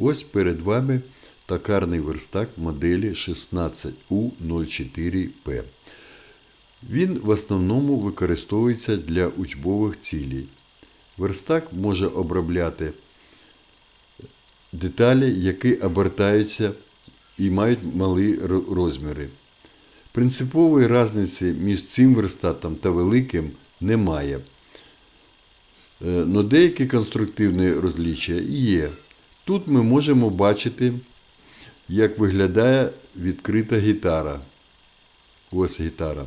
Ось перед вами токарний верстак моделі 16U04P. Він в основному використовується для учбових цілей. Верстак може обробляти деталі, які обертаються і мають малі розміри. Принципової різниці між цим верстатом та великим немає. Е, Но деякі конструктивні розліччя є. Тут ми можемо бачити, як виглядає відкрита гітара. Ось гітара,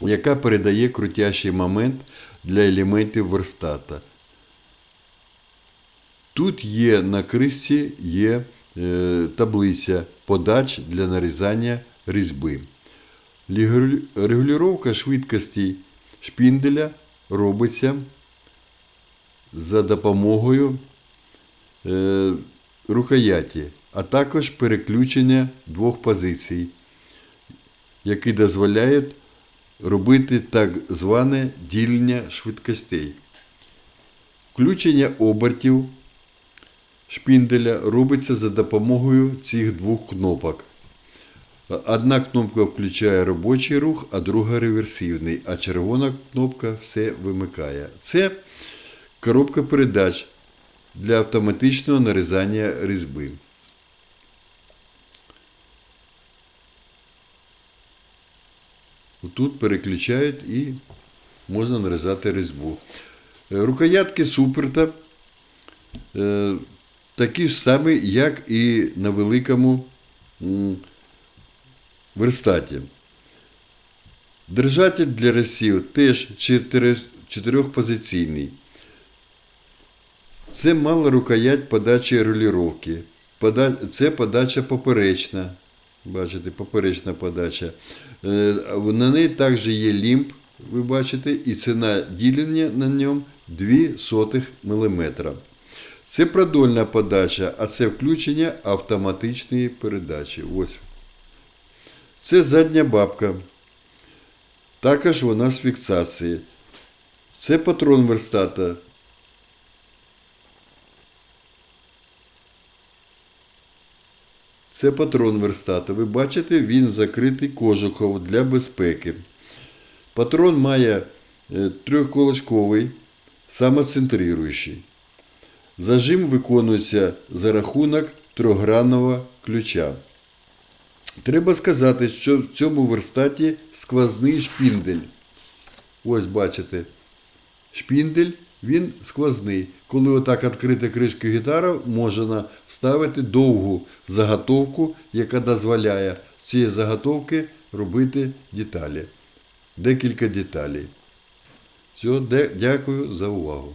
яка передає крутящий момент для елементів верстата. Тут є на кришці є е, таблиця подач для нарізання різьби. Регулювання швидкості шпінделя робиться за допомогою рукояті, а також переключення двох позицій, які дозволяють робити так зване ділення швидкостей. Включення обертів шпінделя робиться за допомогою цих двох кнопок. Одна кнопка включає робочий рух, а друга реверсивний, а червона кнопка все вимикає. Це коробка передач для автоматичного нарізання різьби. Тут переключають і можна нарізати різьбу. Е, Рукоятки суперта е, такі ж самі, як і на великому верстаті. Держатель для ресів теж чотирьохпозиційний. Це мала рукоять подачі регулювання. Пода- Це подача поперечна. Бачите, поперечна подача. Е, На неї також є лімб, ви бачите, і ціна ділення на ньому 2 мм. Це продольна подача, а це включення автоматичної передачі. Ось. Це задня бабка. Також вона з фіксації. Це патрон верстата. Це патрон верстата. Ви бачите, він закритий кожухом для безпеки. Патрон має е, трьохколочковий, самоцентруючий. Зажим виконується за рахунок трьохгранного ключа. Треба сказати, що в цьому верстаті сквозний шпіндель. Ось бачите, шпіндель він сквозний. Коли отак відкрити кришку гітара, можна вставити довгу заготовку, яка дозволяє з цієї заготовки робити деталі. Декілька деталей. Все, дякую за увагу.